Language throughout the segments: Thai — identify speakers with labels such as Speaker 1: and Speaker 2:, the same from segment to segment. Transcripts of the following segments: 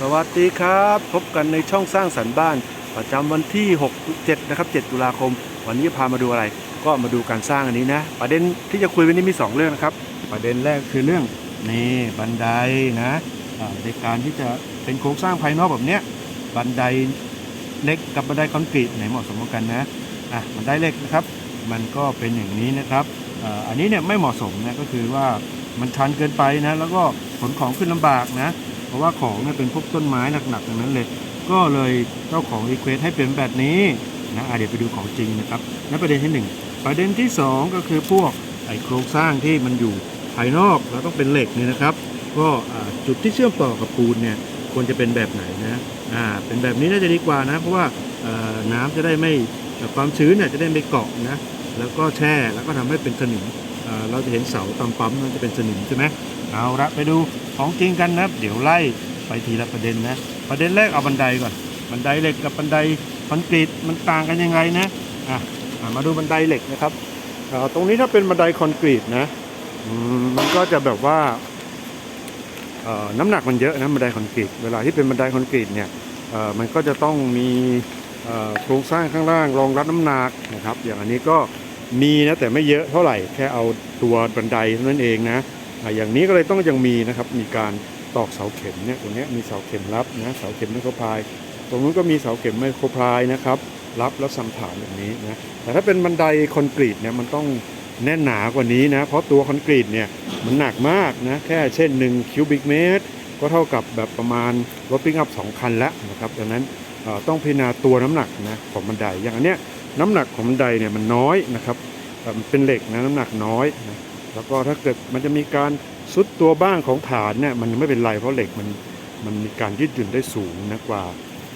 Speaker 1: สวัสดีครับ พบกันในช่องสร้างสรรค์บ้าน ประจำวันที่ 6 7 นะครับ 7 ตุลาคม วันนี้พามาดูอะไร ก็มาดูการสร้างอันนี้นะ ประเด็นที่จะคุยวันนี้มี 2 เรื่องนะครับ ประเด็นแรกคือเรื่องนี่บันไดนะในการที่จะเป็นโครงสร้างภายนอกแบบเนี้ยบันไดเล็กกับบันไดคอนกรีตไหนเหมาะสมกันนะอะบันไดเล็กนะครับ มันก็เป็นอย่างนี้นะครับอันนี้เนี่ยไม่เหมาะสมนะก็คือว่ามันชันเกินไปนะแล้วก็ขนของขึ้นลำบากนะ เพราะว่าของเนี่ยเป็นพวกต้นไม้หนักๆทั้งนั้นเลย ก็เลยเจ้าของรีเควสให้เป็นแบบนี้นะะเดี๋ยวไปดูของจริงนะครับนั่นประเด็นที่หนึ่งประเด็นที่สองก็คือพวกไอโครงสร้างที่มันอยู่ภายนอกแล้วต้องเป็นเหล็กเนี่ยนะครับ ก็จุดที่เชื่อมต่อกับปูนเนี่ยควรจะเป็นแบบไหนนะอ่าเป็นแบบนี้น่าจะดีกว่านะ เพราะว่าน้ำจะได้ไม่ความชื้นเนี่ยจะได้ไม่เกาะนะแล้วก็แช่แล้วก็ทำให้เป็นสนิมเราจะเห็นเสาตามปั๊มมันจะเป็นสนิมใช่ไหมเอาละไปดู ของจริงกันนะเดี๋ยวไล่ไปทีละประเด็นนะ ประเด็นแรกเอาบันไดก่อน บันไดเหล็กกับบันไดคอนกรีตมันต่างกันยังไงนะอะอะมาดูบันไดเหล็กนะครับตรงนี้ถ้าเป็นบันไดคอนกรีตนะมันก็จะแบบว่าน้ำหนักมันเยอะนะบันไดคอนกรีตเวลาที่เป็นบันไดคอนกรีตเนี่ยมันก็จะต้องมีโครงสร้างข้างล่างรองรับน้ำหนักนะครับ อย่างอันนี้ก็มีนะแต่ไม่เยอะเท่าไหร่แค่เอาตัวบันไดเท่านั้นเองนะ อย่างนี้ก็เลยต้องยังมีนะครับมีการตอกเสาเข็มเนี่ยตรงนี้มีเสาเข็มรับนะเสาเข็มไมโครพาย ตรงนู้นก็มีเสาเข็มไมโครพายนะครับรับแล้วสัมฐานแบบนี้นะแต่ถ้าเป็นบันไดคอนกรีตเนี่ยมันต้องแน่นหนากว่านี้นะเพราะตัวคอนกรีตเนี่ยมันหนักมากนะแค่เช่น1คิวบิกเมตรก็เท่ากับแบบประมาณรถปิ้งอัพสองคันแล้วนะครับดังนั้นต้องพิจารณาตัวน้ำหนักนะของบันไดอย่างอันเนี้ยน้ำหนักของบันไดเนี่ยมันน้อยนะครับเป็นเหล็กนะน้ำหนักน้อยนะ แล้วก็ถ้าเกิดมันจะมีการซุดตัวบ้างของฐานเนี่ยมันไม่เป็นไรเพราะเหล็กมันมันมีการยืดหยุ่นได้สูงนะกว่า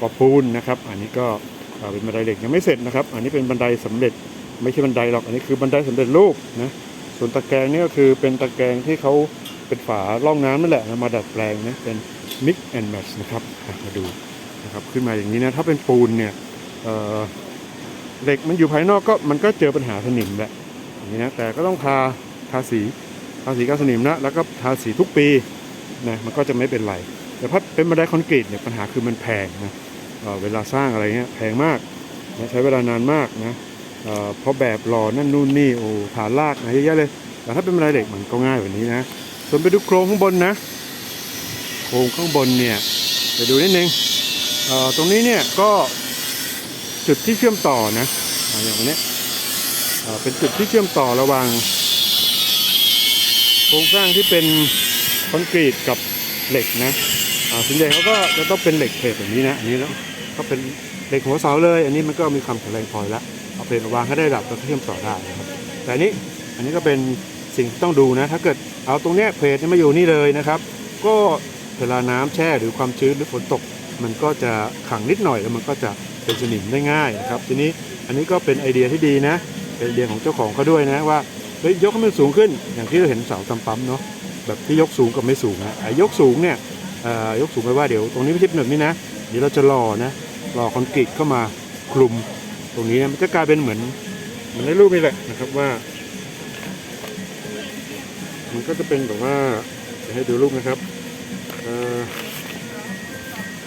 Speaker 1: กว่าปูนนะครับ อันนี้ก็เป็นบันไดเหล็กยังไม่เสร็จนะครับ อันนี้เป็นบันไดสำเร็จไม่ใช่บันไดหรอกอันนี้คือบันไดสำเร็จรูปนะส่วนตะแกรงนี่ก็คือเป็นตะแกรงที่เขาเป็นฝาล่องน้ำนั่นแหละนะมาดัดแปลงนะเป็น mix and match นะครับมาดูนะครับขึ้นมาอย่างนี้นะถ้าเป็นปูนเนี่ยเเหล็กมันอยู่ภายนอกก็มันก็เจอปัญหาสนิมแหละอย่างนี้นะแต่ก็ต้องทา ทาสีทาสีกันสนิมนะแล้วก็ทาสีทุกปีนะมันก็จะไม่เป็นไร แต่ถ้าเป็นบันไดคอนกรีตเนี่ยปัญหาคือมันแพงนะเเวลาสร้างอะไรเงี้ยแพงมากนะใช้เวลานานมากนะเเพราะแบบหล่อนั่นนู่นนี่โอ้ฐานลากนะเยอะแยะเลย แต่ถ้าเป็นบันไดเหล็กมันก็ง่ายกว่านี้นะส่วนไปดูโครงข้างบนนะ โครงข้างบนเนี่ยไปดูนิดนึงตรงนี้เนี่ยก็จุดที่เชื่อมต่อนะอย่างนเนี้ยเป็นจุดที่เชื่อมต่อระหว่าง โครงสร้างที่เป็นคอนกรีตกับเหล็กนะอ่าส่วนใหญ่เขาก็จะต้องเป็นเหล็กเพลทแบบนี้นะอันนี้แล้วก็เป็นเหล็กหัวเสาเลย อันนี้มันก็มีความแข็งแรงพอแล้วเอาเพลทมาวางให้ได้ระดับแล้วก็เชื่อมต่อได้นะครับแต่อันนี้อันนี้ก็เป็นสิ่งที่ต้องดูนะ ถ้าเกิดเอาตรงเนี้ยเพลทนี่ยมาอยู่นี่เลยนะครับ ก็เวลาน้ำแช่หรือความชื้นหรือฝนตก มันก็จะขังนิดหน่อยแล้วมันก็จะเป็นสนิมได้ง่ายนะครับ ทีนี้อันนี้ก็เป็นไอเดียที่ดีนะเป็นไอเดียของเจ้าของเขาด้วยนะว่า เฮ้ยยกให้มันสูงขึ้น อย่างที่เราเห็นเสาตำปั๊มเนาะแบบที่ยกสูงกับไม่สูงนะไอ้ยกสูงเนี่ยยกสูงไปว่าเดี๋ยวตรงนี้ไม่ใช่เป็นแบบนี้นะเดี๋ยวเราจะหล่อนะหล่อคอนกรีตเข้ามาคลุมตรงนี้นะมันจะกลายเป็นเหมือนเหมือนในรูปนี่แหละนะครับว่า มันก็จะเป็นแบบว่าจะให้ดูรูปนะครับอ่อ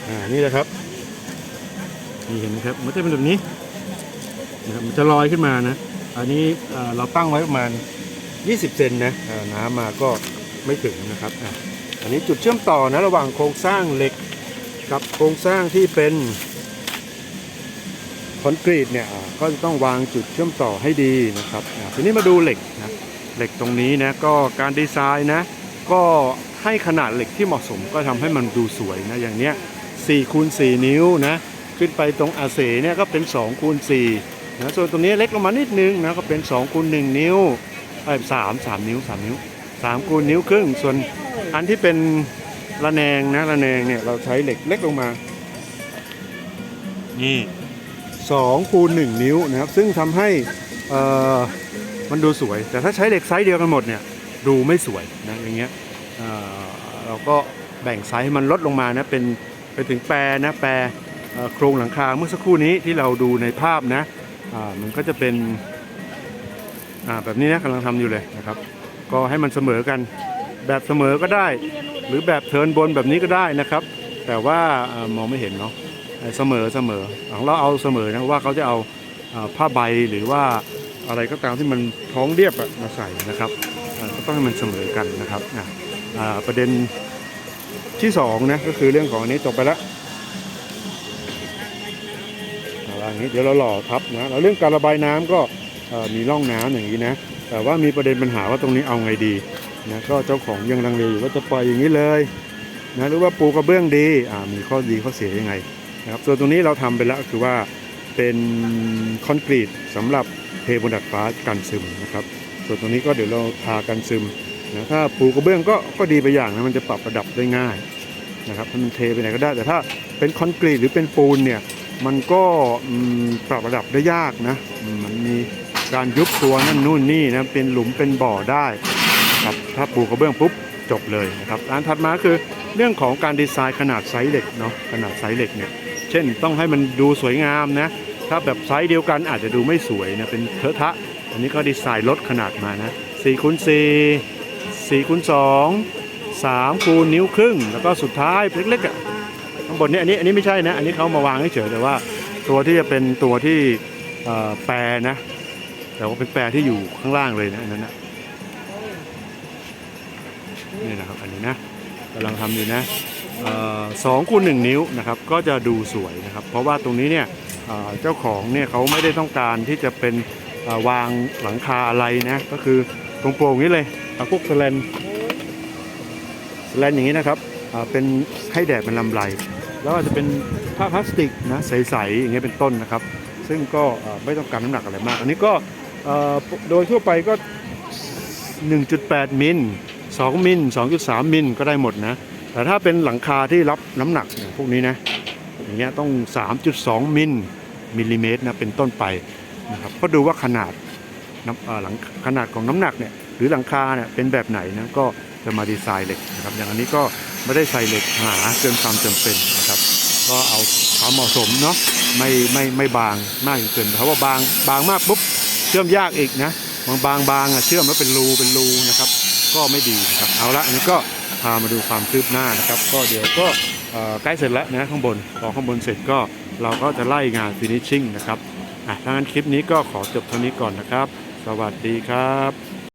Speaker 1: อ่านี่แหละครับนี่เห็นไหมครับมันจะเป็นแบบนี้นะครับมันจะลอยขึ้นมานะ อันนี้เราตั้งไว้ประมาณ 20 เซนนะน้ำมาก็ไม่ถึงนะครับอันนี้จุดเชื่อมต่อนะระหว่างโครงสร้างเหล็กกับโครงสร้างที่เป็นคอนกรีตเนี่ยก็จะต้องวางจุดเชื่อมต่อให้ดีนะครับทีนี้มาดูเหล็กนะเหล็กตรงนี้นะก็การดีไซน์นะก็ให้ขนาดเหล็กที่เหมาะสมก็ทำให้มันดูสวยนะอย่างเนี้ย4คูณ4นิ้วนะขึ้นไปตรงอาเสเนี่ยก็เป็น2คูณ4 นะส่วนตรงนี้เล็กลงมานิดนึงนะก็เป็น2คูณ1นิ้วไอ้สามสามนิ้วสามนิ้ว3คูณนิ้วครึ่ง ส่วนอันที่เป็นระแนงนะระแนงเนี่ยเราใช้เหล็กเล็กลงมา นี่2คูณ1นิ้วนะครับ ซึ่งทำให้เอ่อมันดูสวย แต่ถ้าใช้เหล็กไซส์เดียวกันหมดเนี่ยดูไม่สวยนะอย่างเงี้ยเอ่อเราก็แบ่งไซส์ให้มันลดลงมานะเป็นไปถึงแปรนะแปรโครงหลังคาเมื่อสักครู่นี้ที่เราดูในภาพนะ อ่ามันก็จะเป็นอ่าแบบนี้นะกำลังทำอยู่เลยนะครับ ก็ให้มันเสมอกันแบบเสมอก็ได้ หรือแบบเทินบนแบบนี้ก็ได้นะครับ แต่ว่าอ่อมองไม่เห็นเนาะเสมอเสมอของเราเอาเสมอนะว่าเขาจะเอาอ่อผ้าใบหรือว่าอะไรก็ตามที่มันท้องเรียบอะมาใส่นะครับก็ต้องให้มันเสมอกันนะครับอ่าประเด็นที่สองนะก็คือเรื่องของอันนี้จบไปแล้ว อาละอย่างนี้เดี๋ยวเราหล่อทับนะแล้วเรื่องการระบายน้ำก็มีร่องน้ำอย่างนี้นะ แต่ว่ามีประเด็นปัญหาว่าตรงนี้เอาไงดีนะก็เจ้าของยังลังเลอยู่ว่าจะปล่อยอย่างนี้เลยนะหรือว่าปูกระเบื้องดีอ่ามีข้อดีข้อเสียยังไงนะครับส่วนตรงนี้เราทำไปแล้วคือว่าเป็นคอนกรีตสำหรับเทบนดาดฟ้ากันซึมนะครับส่วนตรงนี้ก็เดี๋ยวเราทากันซึมนะถ้าปูกระเบื้องก็ก็ดีไปอย่างนะมันจะปรับระดับได้ง่ายนะครับถ้ามันเทไปไหนก็ได้แต่ถ้าเป็นคอนกรีตหรือเป็นปูนเนี่ย มันก็ปรับระดับได้ยากนะมันมีการยุบตัวนั่นนู่นนี่นะเป็นหลุมเป็นบ่อได้ครับถ้าปูกระเบื้องปุ๊บจบเลยนะครับอันถัดมาคือเรื่องของการดีไซน์ขนาดไซส์เหล็กเนาะขนาดไซส์เหล็กเนี่ยเช่นต้องให้มันดูสวยงามนะถ้าแบบไซส์เดียวกันอาจจะดูไม่สวยนะเป็นเทอะทะ อันนี้ก็ดีไซน์ลดขนาดมานะ4คูณ4 4คูณ2 3คูณนิ้วครึ่ง แล้วก็สุดท้ายเล็กๆอะ ข้างบนนี่ยอันนี้อันนี้ไม่ใช่นะ อันนี้เขามาวางเฉยแต่ว่าตัวที่จะเป็นตัวที่แปรนะ แต่ว่าเป็นแปรที่อยู่ข้างล่างเลยนะอันนั้นนะนี่นะครับอันนี้นะกำลังทำอยู่นะสองคูณหนึ่งนิ้วนะครับก็จะดูสวยนะครับ เพราะว่าตรงนี้เนี่ยเจ้าของเนี่ยเขาไม่ได้ต้องการที่จะเป็นวางหลังคาอะไรนะก็คือตรงโปร่งนี้เลยเอาพวกสแลนสแลนอย่างนี้นะครับเป็นให้แดดเป็นลำไร แล้วอาจจะเป็นผ้าพลาสติกนะใสๆอย่างเงี้ยเป็นต้นนะครับ ซึ่งก็ไม่ต้องการน้ำหนักอะไรมาก อันนี้ก็โดยทั่วไปก็ 1.8 มิล 2 มิล 2.3 มิลก็ได้หมดนะ แต่ถ้าเป็นหลังคาที่รับน้ำหนักอย่างพวกนี้นะอย่างเงี้ยต้อง 3.2 มิลมิลลิเมตรนะเป็นต้นไปนะครับก็ดูว่าขนาดหลังขนาดของน้ำหนักเนี่ยหรือหลังคาเนี่ยเป็นแบบไหนนะก็ จะมาดีไซน์เหล็กนะครับอย่างอันนี้ก็ไม่ได้ใส่เหล็กหนาเกินความจำเป็นนะครับ ก็เอาความเหมาะสมเนาะไม่ไม่ไม่บางมากจนเกินเพราะว่าบางบางมากปุ๊บเชื่อมยากอีกนะบางบางบางอะเชื่อมแล้วเป็นรูเป็นรูนะครับ ก็ไม่ดีนะครับเอาละอันนี้ก็พามาดูความคืบหน้านะครับ ก็เดี๋ยวก็ใกล้เสร็จแล้วนะข้างบนพอข้างบนเสร็จก็เราก็จะไล่งาน finishing นะครับอะถ้างั้นคลิปนี้ก็ขอจบเท่านี้ก่อนนะครับ สวัสดีครับ